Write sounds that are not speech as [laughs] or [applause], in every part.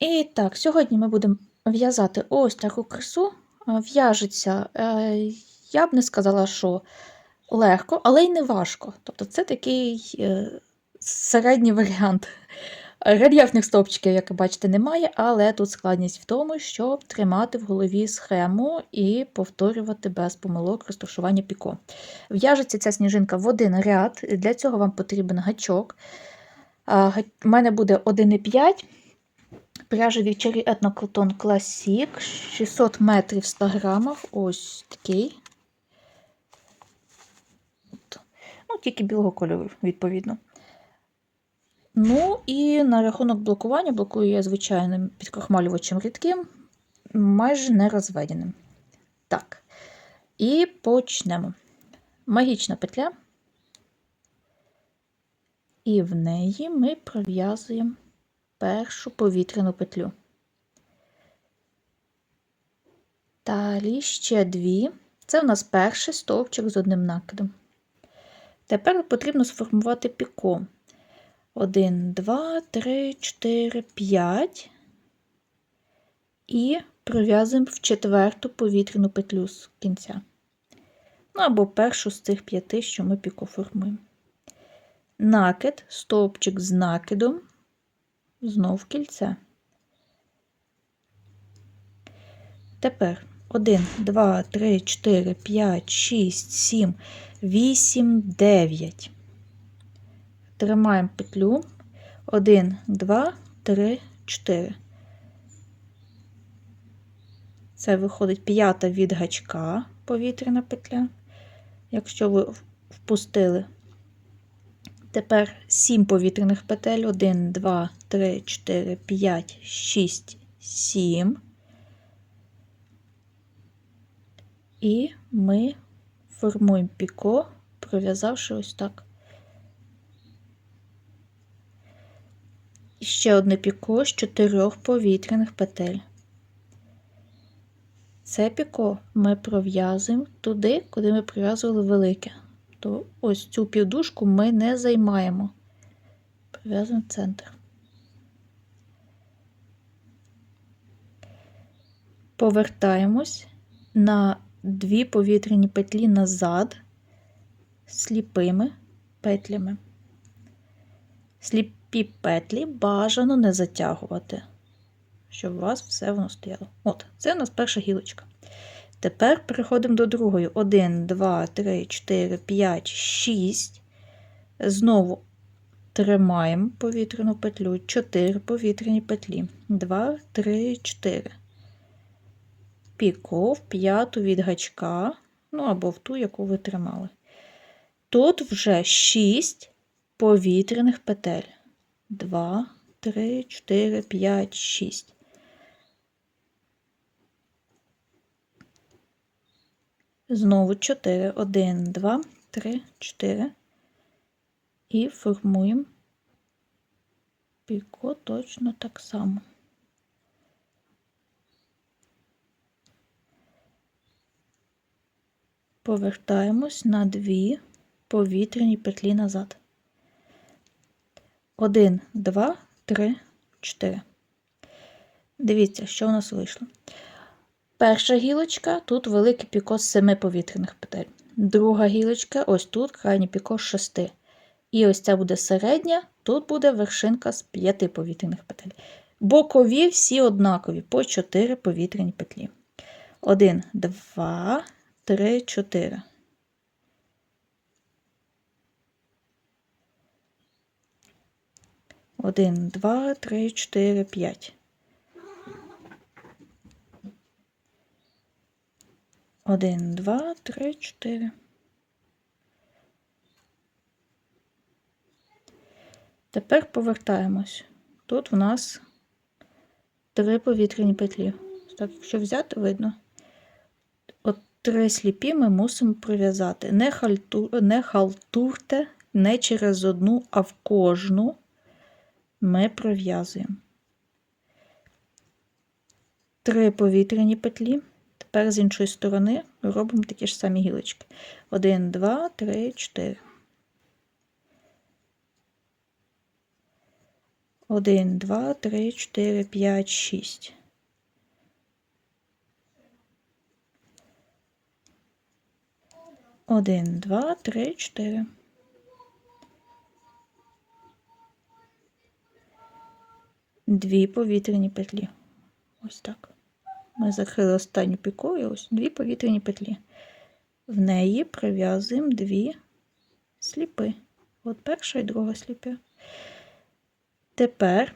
І так, сьогодні ми будемо в'язати ось таку красу. Е, В'яжеться, е, я б не сказала, що легко, але й не важко. Тобто це такий е, середній варіант. Рельєфних стовпчиків, як ви бачите, немає, але тут складність в тому, щоб тримати в голові схему і повторювати без помилок розташування піко. В'яжеться ця сніжинка в один ряд, для цього вам потрібен гачок. У мене буде 1,5. Пряжа Вівчарі Етноклотон Classic 600 метрів 100 грамах. Ось такий. Ну, тільки білого кольору, відповідно. Ну, і на рахунок блокування блокую я звичайним підкрохмалювачем рідким, майже не розведеним. Так. І почнемо. Магічна петля. І в неї ми пров'язуємо першу повітряну петлю. Далі ще дві. Це у нас перший стовпчик з одним накидом. Тепер потрібно сформувати піко. 1, 2, 3, 4, 5. І пров'язуємо в четверту повітряну петлю з кінця. Ну або першу з цих п'яти, що ми піко формуємо. Накид, стовпчик з накидом, знов кільце. Тепер 1, 2, 3, 4, 5, 6, 7, 8, 9. Тримаємо петлю. 1, 2, 3, 4. Це виходить п'ята від гачка повітряна петля. Якщо ви впустили Тепер 7 повітряних петель. 1, 2, 3, 4, 5, 6, 7. І ми формуємо піко, пров'язавши ось так. І ще одне піко з чотирьох повітряних петель. Це піко ми пров'язуємо туди, куди ми прив'язували велике то ось цю півдушку ми не займаємо. Прив'язуємо центр. Повертаємось на дві повітряні петлі назад сліпими петлями. Сліпі петлі бажано не затягувати, щоб у вас все воно стояло. От, це у нас перша гілочка. Тепер переходимо до другої. 1, 2, 3, 4, 5, 6. Знову тримаємо повітряну петлю, 4 повітряні петлі. 2, 3, 4. Піко в п'яту від гачка, ну або в ту, яку ви тримали. Тут вже 6 повітряних петель. 2, 3, 4, 5, 6. Знову 4, 1, 2, 3, 4. І формуємо піко точно так само. Повертаємось на дві повітряні петлі назад. 1, 2, 3, 4. Дивіться, що у нас вийшло. Перша гілочка, тут великий піко з 7 повітряних петель. Друга гілочка, ось тут крайній піко з 6. І ось ця буде середня, тут буде вершинка з 5 повітряних петель. Бокові всі однакові, по 4 повітряні петлі. 1, 2, 3, 4. Один, два, три, чотири, п'ять. Один, два, три, чотири. Тепер повертаємось. Тут у нас три повітряні петлі. Так, якщо взяти, видно, от три сліпі ми мусимо прив'язати. Не, хальту... не халтурте не через одну, а в кожну ми пров'язуємо. Три повітряні петлі. Тепер з іншої сторони робимо такі ж самі гілочки. 1, 2, 3, 4. 1, 2, 3, 4, 5, 6. Один, два, три, чотири. Дві повітряні петлі. Ось так. Ми закрили останню пікою, ось дві повітряні петлі. В неї прив'язуємо дві сліпи. От перша і друга сліпи. Тепер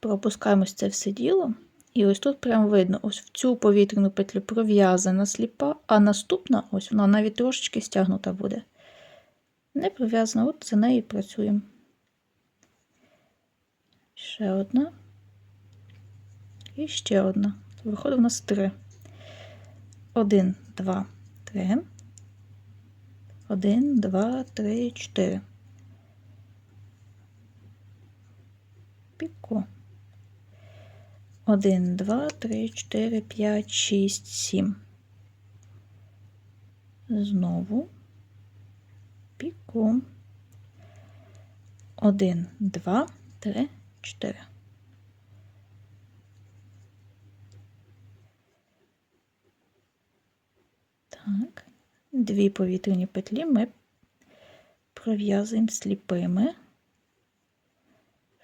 пропускаємось це все діло. І ось тут прямо видно, ось в цю повітряну петлю пров'язана сліпа, а наступна, ось вона навіть трошечки стягнута буде. Не пров'язана, от за нею працюємо. Ще одна. І ще одна. Виходить у нас три. Один, два, три. Один, два, три, чотири. Піко. Один, два, три, чотири, п'ять, шість, сім. Знову піку. Один, два, три, чотири. Так, дві повітряні петлі ми пров'язуємо сліпими,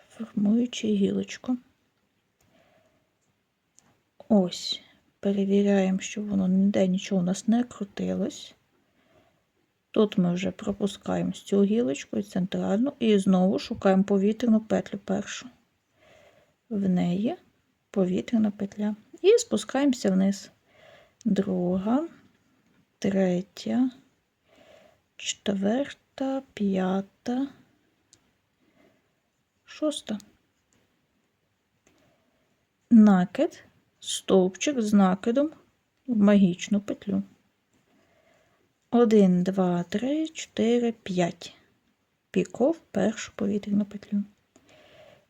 формуючи гілочку. Ось, перевіряємо, щоб воно ніде нічого у нас не крутилось. Тут ми вже пропускаємо цю гілочку і центральну, і знову шукаємо повітряну петлю першу. В неї повітряна петля. І спускаємося вниз. Друга, третя, четверта, п'ята, шоста. Накид стовпчик з накидом в магічну петлю. 1, 2, 3, 4, 5. Піков першу повітряну петлю.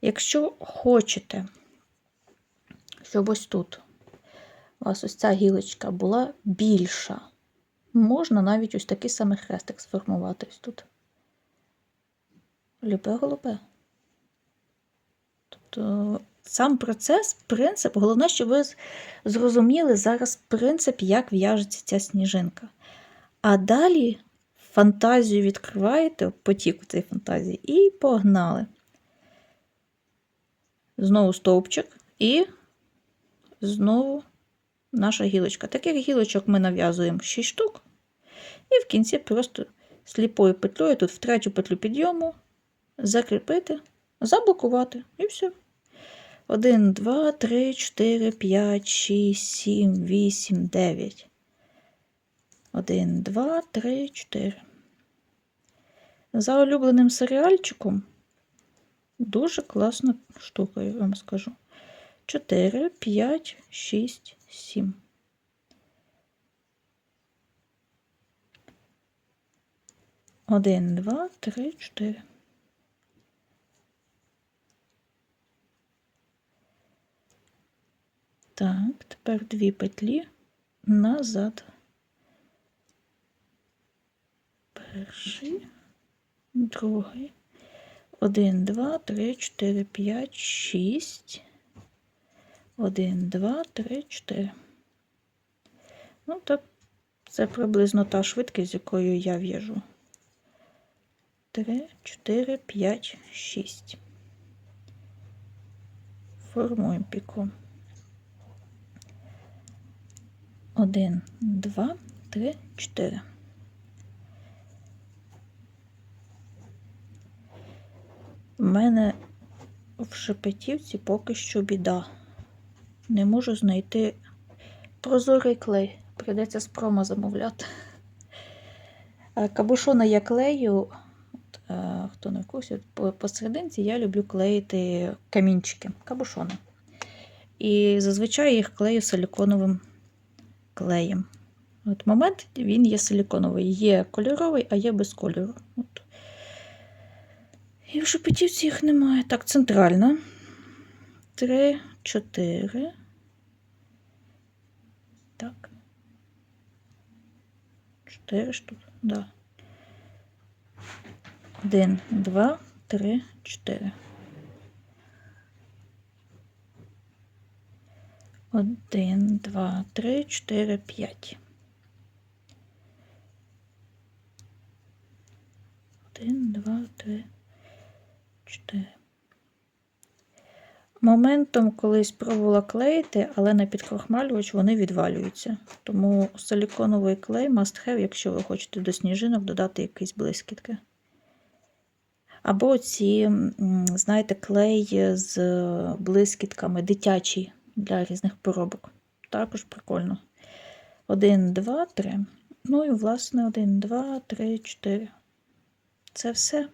Якщо хочете, щоб ось тут у вас ось ця гілочка була більша, можна навіть ось такий самий хрестик сформувати ось тут. Любе голубе. Тобто сам процес, принцип, головне, щоб ви зрозуміли зараз принцип, як в'яжеться ця сніжинка. А далі фантазію відкриваєте, потік цієї фантазії, і погнали. Знову стовпчик і знову наша гілочка. Таких гілочок ми нав'язуємо 6 штук. І в кінці просто сліпою петлею, тут в третю петлю підйому, закріпити, заблокувати і все. 1, 2, 3, 4, 5, 6, 7, 8, 9. 1, 2, 3, 4. За улюбленим серіальчиком дуже класна штука, я вам скажу. 4, 5, 6, 7. Один, два, три, чотири. Так, тепер дві петлі назад. Перший, другий. Один, два, три, чотири, п'ять, шість. Один, два, три, чотири. Ну, так, це приблизно та швидкість, з якою я в'яжу. Три, чотири, п'ять, шість. Формуємо піку. Один, два, три, чотири. У мене в шепетівці поки що біда. Не можу знайти прозорий клей. Прийдеться з промо замовляти. Кабушона я клею, хто не в курсі, посерединці я люблю клеїти камінчики, кабушони. І зазвичай їх клею силіконовим клеєм. От Момент він є силіконовий, є кольоровий, а є без кольору. От. І в шепетівці їх немає. Так, центральна. Три, чотири. Так. Чотири штуки, да. 1, 2, 3, 4. 1, 2, 3, 4, 5. 1, 2, 3, 4. Моментом колись пробувала клеїти, але на підкрохмалювач вони відвалюються. Тому силіконовий клей must have, якщо ви хочете до сніжинок додати якісь блискітки. Або ці, знаєте, клей з блискітками дитячий для різних поробок. Також прикольно. Один, два, три. Ну і, власне, один, два, три, чотири. Це все.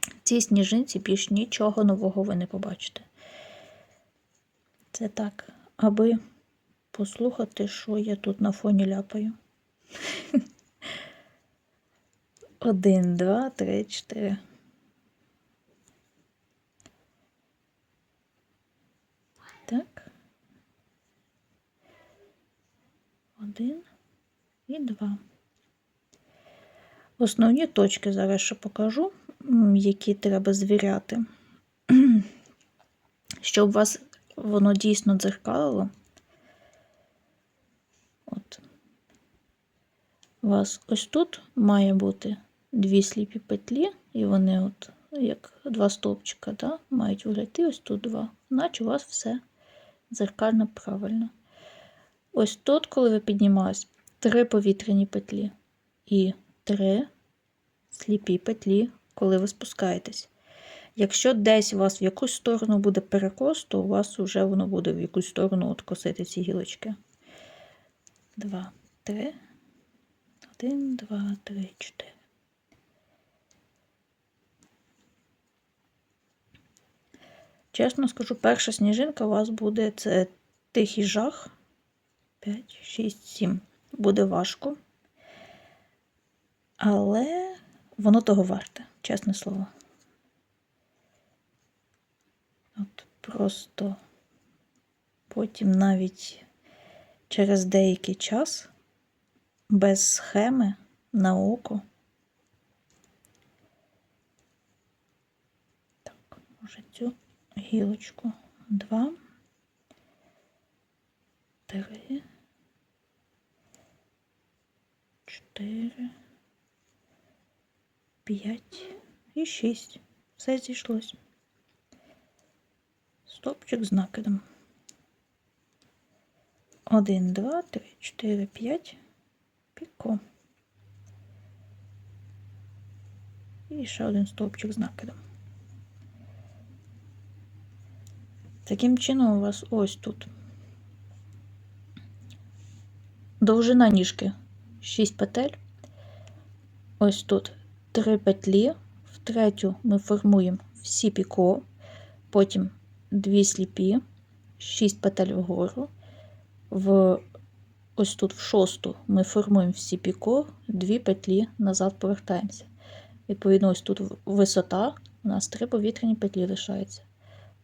В цій сніжинці більш нічого нового ви не побачите. Це так, аби послухати, що я тут на фоні ляпаю. [laughs] Один, два, три, чотири. Один і два. Основні точки зараз ще покажу, які треба звіряти, [clears throat] щоб у вас воно дійсно дзеркалило. От. У вас ось тут має бути дві сліпі петлі, і вони, от, як два стовпчика, да, мають вигляти ось тут два, Значить у вас все дзеркально правильно. Ось тут, коли ви піднімаєтесь, три повітряні петлі і три сліпі петлі, коли ви спускаєтесь. Якщо десь у вас в якусь сторону буде перекос, то у вас вже воно буде в якусь сторону от косити ці гілочки. Два, три. Один, два, три, чотири. Чесно скажу, перша сніжинка у вас буде це тихий жах. 5, 6, 7. Буде важко. Але воно того варте, чесне слово. От Просто потім навіть через деякий час без схеми на око. Так, може цю гілочку. Два, три, чотири, п'ять і шість. Все зійшлось. Стопчик з накидом. Один, два, три, чотири, п'ять. Піко. І ще один стовпчик з накидом. Таким чином у вас ось тут. Довжина ніжки 6 петель. Ось тут 3 петлі. В третю ми формуємо всі піко, потім 2 сліпі, 6 петель вгору. В ось тут в шосту ми формуємо всі піко, 2 петлі назад повертаємося. Відповідно, ось тут висота, у нас 3 повітряні петлі лишається.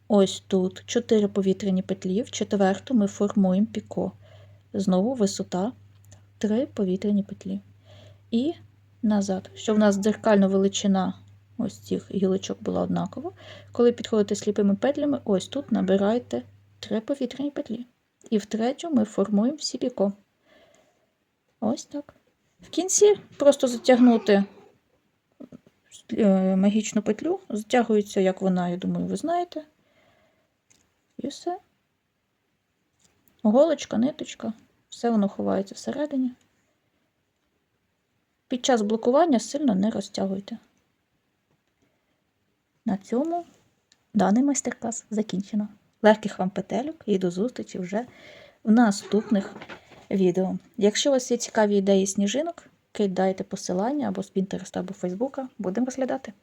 Ось тут 4 повітряні петлі, в четверту ми формуємо піко. Знову висота 3 повітряні петлі. І назад. Щоб в нас дзеркальна величина ось цих гілочок була однакова. Коли підходите сліпими петлями, ось тут набираєте 3 повітряні петлі. І в третю ми формуємо всі. Ось так. В кінці просто затягнути е, магічну петлю, затягується, як вона, я думаю, ви знаєте. І все. Голочка, ниточка, все воно ховається всередині. Під час блокування сильно не розтягуйте. На цьому даний майстер-клас закінчено. Легких вам петельок і до зустрічі вже в наступних відео. Якщо у вас є цікаві ідеї сніжинок, кидайте посилання або з Pinterest, або Фейсбука, будемо розглядати.